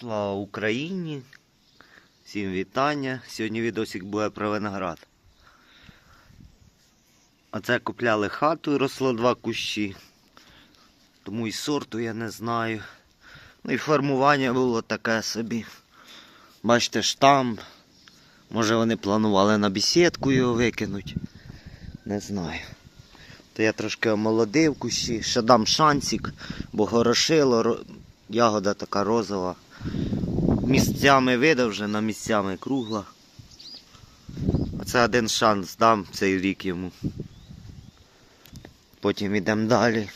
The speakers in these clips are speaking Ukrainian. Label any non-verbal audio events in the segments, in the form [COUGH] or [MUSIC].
Слава Україні! Всім вітання! Сьогодні відосик буде про виноград. Оце купляли хату і росло два кущі. Тому і сорту я не знаю. Ну і формування було таке собі. Бачите, штамп. Може вони планували на бесідку його викинуть. Не знаю. То я трошки омолодив кущі, ще дам шансик, бо горошило, ягода така розова. Місцями видовжена, місцями кругла. Оце один шанс дам цей рік йому. Потім йдемо далі.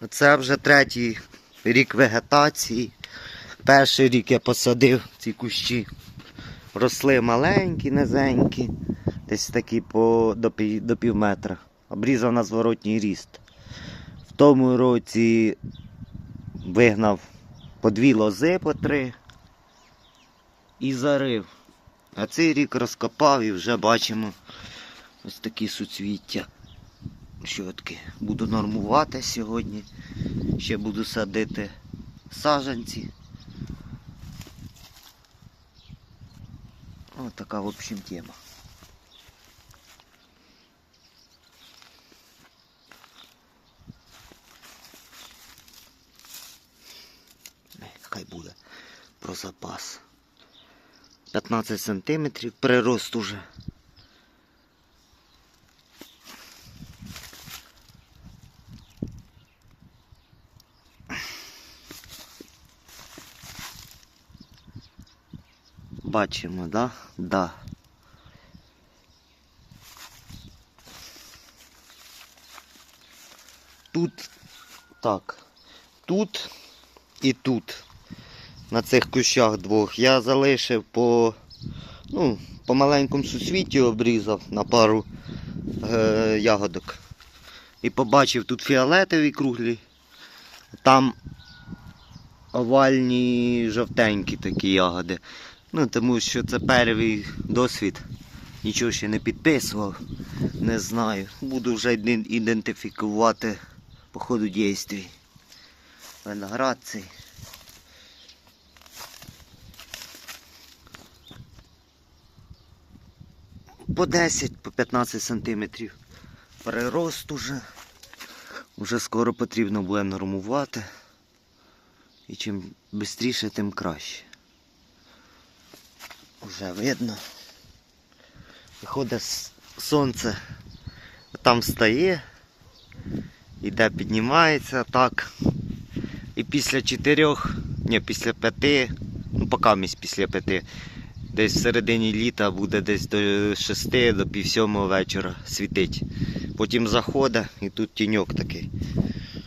Оце вже третій рік вегетації. Перший рік я посадив ці кущі. Росли маленькі, низенькі, десь такі по, до, пів, до пів метра. Обрізав на зворотній ріст. Тому році вигнав по дві лози по три і зарив. А цей рік розкопав і вже бачимо ось такі суцвіття. Щотки. Буду нормувати сьогодні. Ще буду садити саджанці. Ось така, в общем, тема. Не, Хай буде про запас. 15 сантиметрів прирост уже. Бачимо, да? Да. Тут так. Тут і тут. На цих кущах двох. Я залишив по, ну, по маленькому сусвіті обрізав на пару е, ягодок. І побачив тут фіолетові круглі. Там овальні жовтенькі такі ягоди. Ну, тому що це перший досвід. Нічого ще не підписував. Не знаю. Буду вже ідентифікувати по ходу дійствій. Виноград цей. По 10, по 15 сантиметрів. Прирост уже. Уже скоро потрібно буде нормувати. І чим швидше, тим краще. Уже видно. Виходить сонце там встає, іде піднімається так. І після чотирьох, ні, після п'яти, ну поки місць після п'яти, десь в середині літа буде десь до шести, до пів сьомого вечора світить. Потім заходить і тут тіньок такий.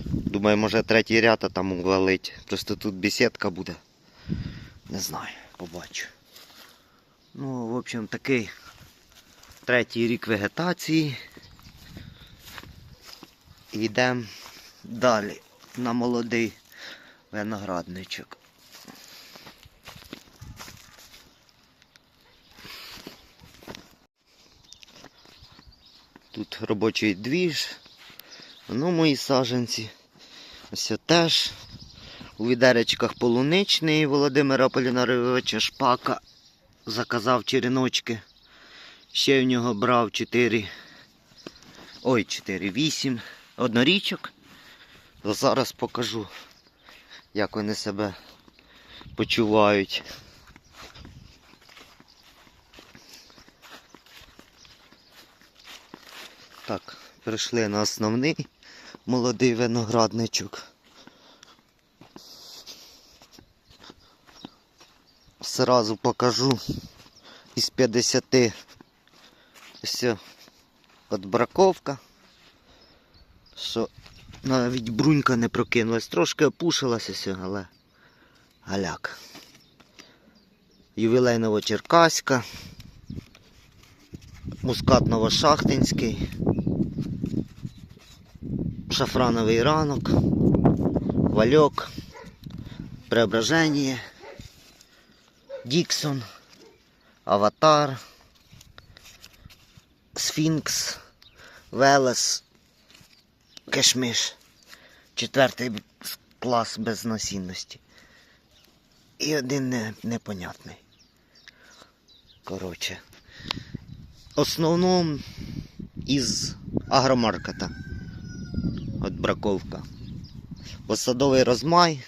Думаю, може третій ряд там увалить. Просто тут бесідка буде. Не знаю, побачу. Ну, в общем, такий третій рік вегетації. Йдемо далі на молодий виноградничок. Тут робочий двіж. Ну, мої саженці. Ось теж у відеречках полуничний Володимира Полінаровича Шпака заказав череночки. Ще в нього брав 4. Ой, 4, 8 однорічок. Зараз покажу, як вони себе почувають. Так, перейшли на основний молодий виноградничок. Сразу покажу із 50 ось от браковка, що навіть брунька не прокинулась, трошки опушилася, все, але галяк. Ювілейново-черкаська, мускатново-шахтинський, шафрановий ранок, вальок, преображення, Діксон, Аватар, Сфінкс, Велес, Кешмиш. Четвертий клас без насінності. І один не, непонятний. Коротше. Основному із агромаркета. От браковка. Бо садовий розмай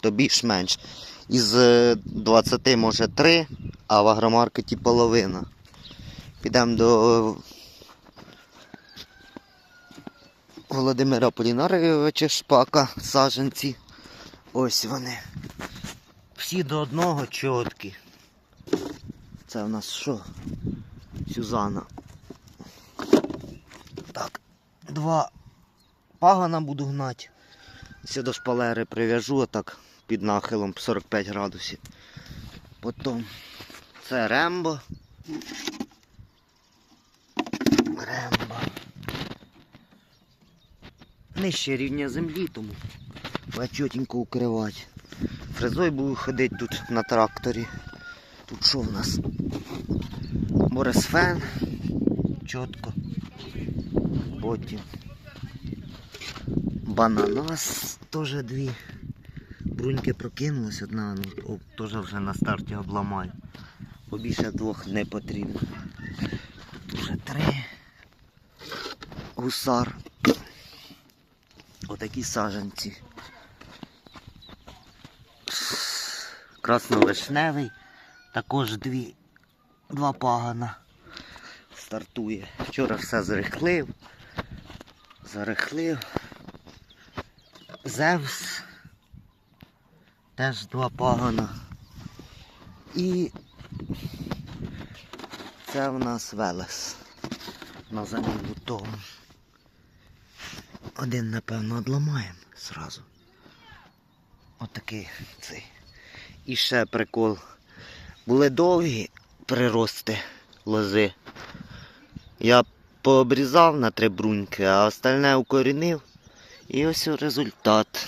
то більш-менш. Із е, 20 може 3, а в агромаркеті половина. Підемо до Володимира Полінаровича Шпака, саженці. Ось вони. Всі до одного чіткі. Це в нас що? Сюзана. Так, два пагана буду гнати. Все до шпалери прив'яжу отак під нахилом 45 градусів. Потім це рембо. Рембо. Нижче рівня землі, тому чотенько укривати. Фрезой буду ходити тут на тракторі. Тут що в нас? Борисфен. Чітко. Потім. Бананас теж дві. Бруньки прокинулась одна, ну теж вже на старті обламаю. Бо більше двох не потрібно. Вже три. Гусар. Отакі саженці. Красновишневий. Також дві. Два пагана. Стартує. Вчора все зарихлив. Зарихлив. Зевс. Теж два пагана. І це в нас Велес. На заміну тому. Один, напевно, одламаємо зразу. Отакий цей. І ще прикол. Були довгі прирости лози. Я пообрізав на три бруньки, а остальне укорінив. І ось результат.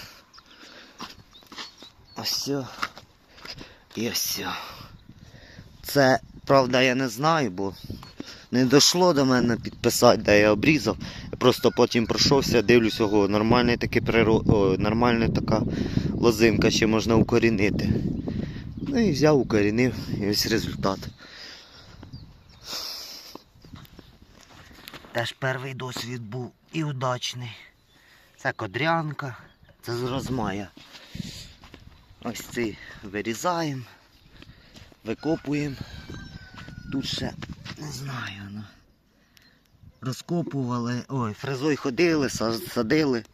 Ось. І ось. Це, правда, я не знаю, бо не дійшло до мене підписати, де я обрізав. Я просто потім пройшовся, дивлюсь, ого, нормальний такий приро... О, нормальна така лозинка, ще можна укорінити. Ну і взяв, укорінив, і ось результат. Теж перший досвід був і удачний. Це кодрянка, це з розмая. Ось цей вирізаємо, викопуємо. Тут ще не знаю. Ну, розкопували, ой, фрезой ходили, садили,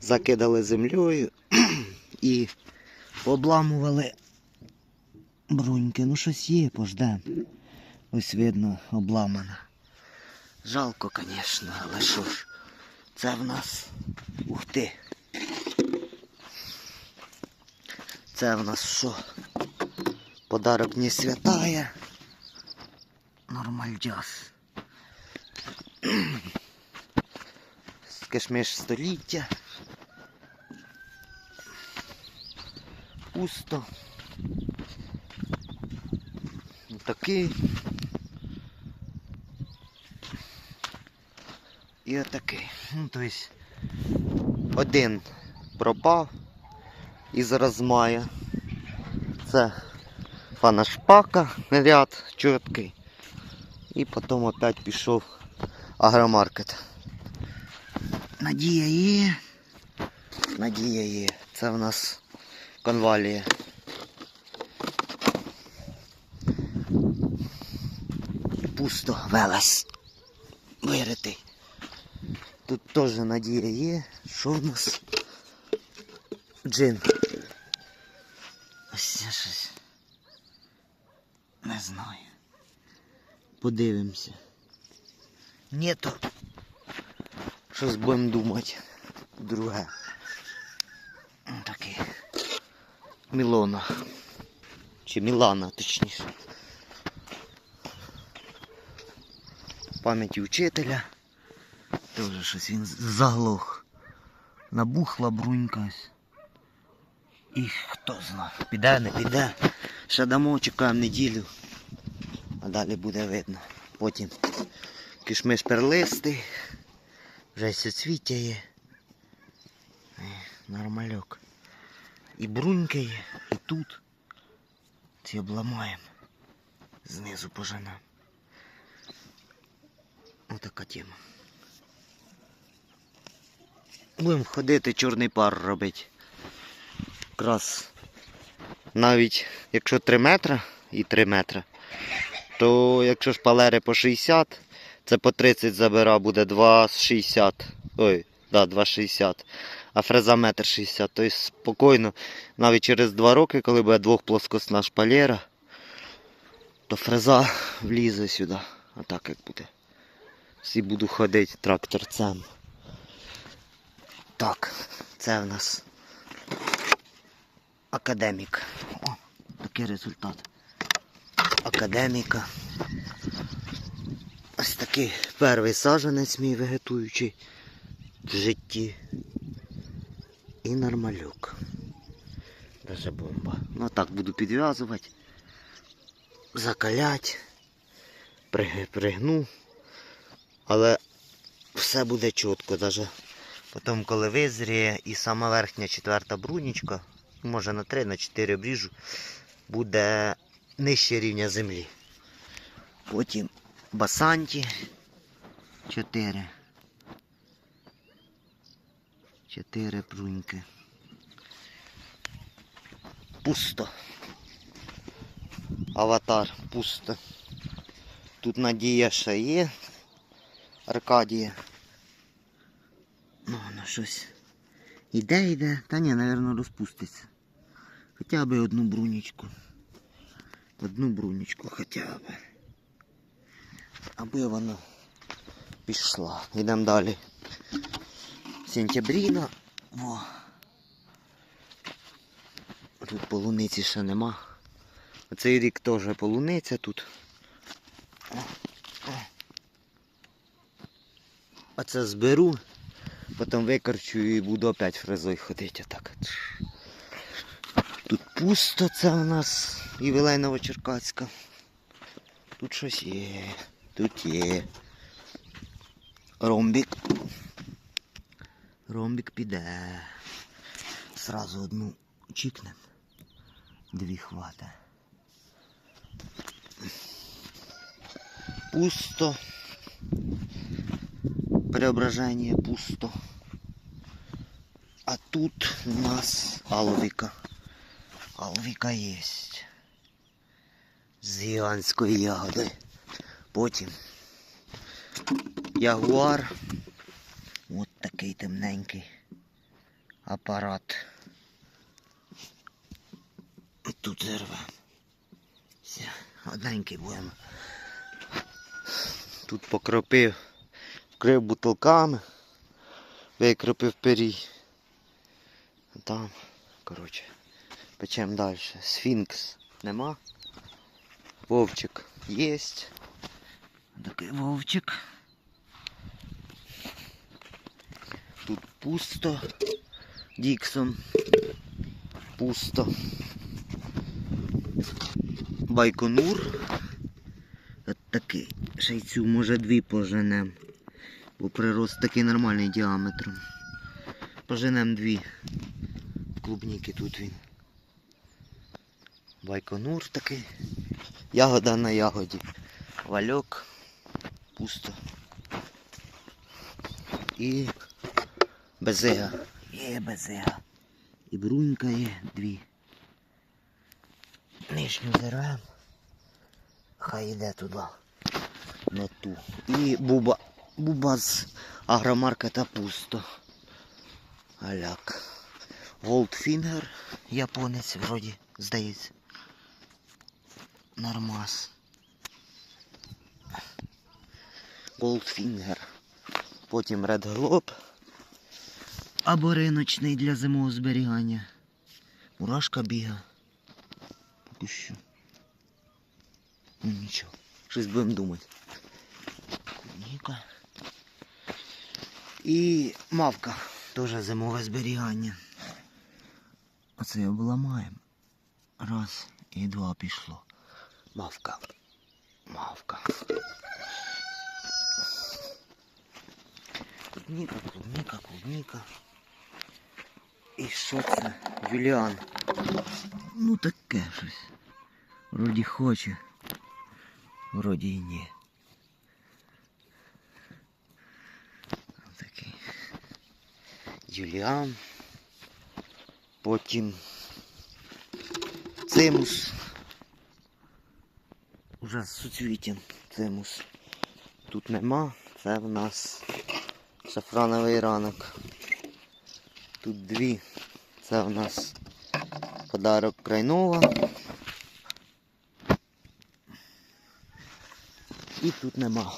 закидали землею [CLEARS THROAT] і обламували бруньки. Ну щось є, пождем. Ось видно, обламана. Жалко, звісно, але що ж, це в нас. Ух ти. Це в нас що? Подарок не святая. Нормальдяс. Кишмиш століття. Пусто. Такий. І отакий. Ну, тобто один пропав із розмая. Це пана шпака ряд чіткий. І потім опять пішов агромаркет. Надія є. Надія є. Це в нас конвалія. Пусто велес. Виритий. Тут теж надія є. Що в нас? Джин. Ось це щось. Не знаю. Подивимося. Ні, то щось будемо думати. Друге. Такий. Мілона. Чи Мілана, точніше. Пам'яті вчителя. Тоже щось він заглох. Набухла брунькась. І хто знає, піде, не піде. Ще дамо, чекаємо неділю. А далі буде видно. Потім кишмиш перлистий. Вже соцвіття є. Е, нормальок. І брунька є, і тут. Ці обламаємо. Знизу поженемо. Отака тема. Будемо ходити, чорний пар робити. Якраз навіть якщо 3 метри і 3 метри, то якщо шпалери по 60, це по 30 забира, буде 2,60. Ой, да, 2,60. А фреза метр 60. Тобто спокійно, навіть через 2 роки, коли буде двохплоскосна шпалера, то фреза влізе сюди. А так як буде. Всі буду ходити тракторцем. Так, це в нас академік. О, такий результат. Академіка. Ось такий перший саженець мій вегетуючий в житті. І нормалюк. Даже бомба. Ну так буду підв'язувати, закалять, Приг- пригну. Але все буде чітко, даже потім, коли визріє і сама верхня четверта брунічка, може на 3, на 4 обріжу, буде нижче рівня землі. Потім басанті 4. 4 бруньки. Пусто. Аватар пусто. Тут надія ще є. Аркадія. Ну, вона щось. Іде, йде. Та ні, напевно, розпуститься. Хоча б одну брунічку. Одну брунічку хоча б. Аби вона пішла. Йдемо далі. Сентябріна. Во. Тут полуниці ще нема. Цей рік теж полуниця тут. А це зберу, потім викорчу і буду опять фрезою ходити отак. Тут пусто це у нас Євелейнова Черкаська. Тут щось є. Тут є. Ромбік. Ромбік піде. Сразу одну чікнем. Дві хвата. Пусто. Преображение пусто. А тут у нас алвіка. Алвіка є. З гігантської ягоди. Потім ягуар. От такий темненький апарат. Тут зерве. Все, одненький будемо. Тут покропив, вкрив бутилками, викропив пирій. Там, коротше, печем далі. Сфінкс нема. Вовчик єсть. Такий вовчик. Тут пусто. Діксон. Пусто. Байконур. От такий. Ще може, дві поженем. Бо прирост такий нормальний діаметром. Поженем дві. Клубніки тут він. Байконур такий. Ягода на ягоді. Вальок. Пусто. І безига. Є безига. І брунька є дві. Нижню зервем. Хай йде туди. На ту. І буба. Буба з агромаркета пусто. Аляк. Голдфінгер. Японець вроді, здається. Нормас. Голдфінгер. Потім Red Globe. Або риночний для зимового зберігання. Мурашка біга. Поки що. Ну нічого. Щось будемо думати. Клубніка. І мавка. Теж зимове зберігання. Оце обламаємо. Раз і два пішло. Мавка. Мавка. Клубника, клубника, клубника. І що це? Юліан. Ну таке щось. Вроді хоче. Вроді і ні. Юліан. Потім цимус. Уже з цимус. Тут нема. Це в нас шафрановий ранок. Тут дві. Це у нас подарок Крайнова. І тут нема.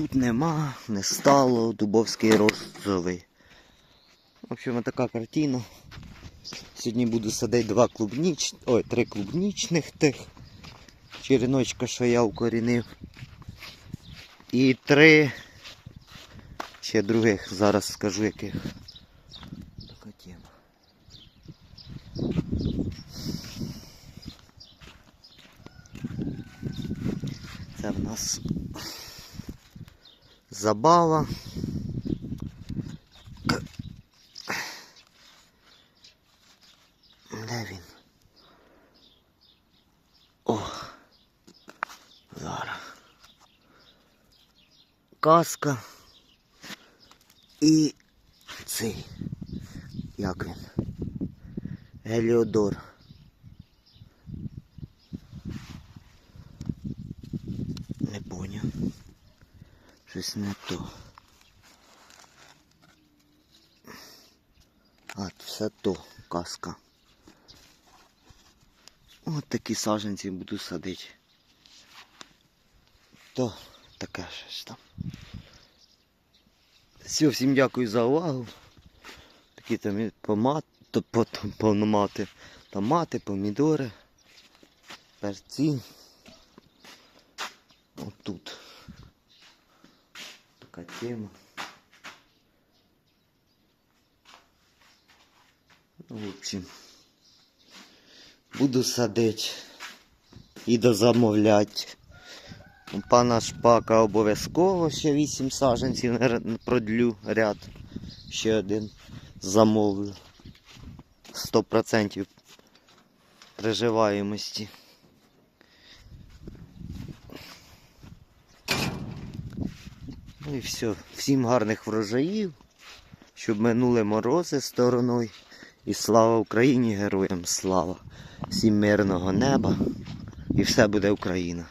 Тут нема, не стало, дубовський розовий. В общем, така картина. Сьогодні буду садити два клубніч... Ой, три клубнічних тих. Череночка, що я укорінив. І три ще других, зараз скажу яких. Така тема. Це в нас забава. Де він? О! Зараз. Каска. І цей. Як він? Геліодор. Не поняв. Щось не то. А, все то каска. От такі саженці буду садити. То таке щось там. Все, всім дякую за увагу. Такі там помат, то, по- то- Томати, помідори, перці. От тема. Ну, в общем, буду садити і дозамовляти. Пана шпака обов'язково ще 8 саженців продлю ряд. Ще один замовлю. 100% приживаємості. Ну і все. Всім гарних врожаїв, щоб минули морози стороною. І слава Україні, героям слава! Всім мирного неба і все буде Україна.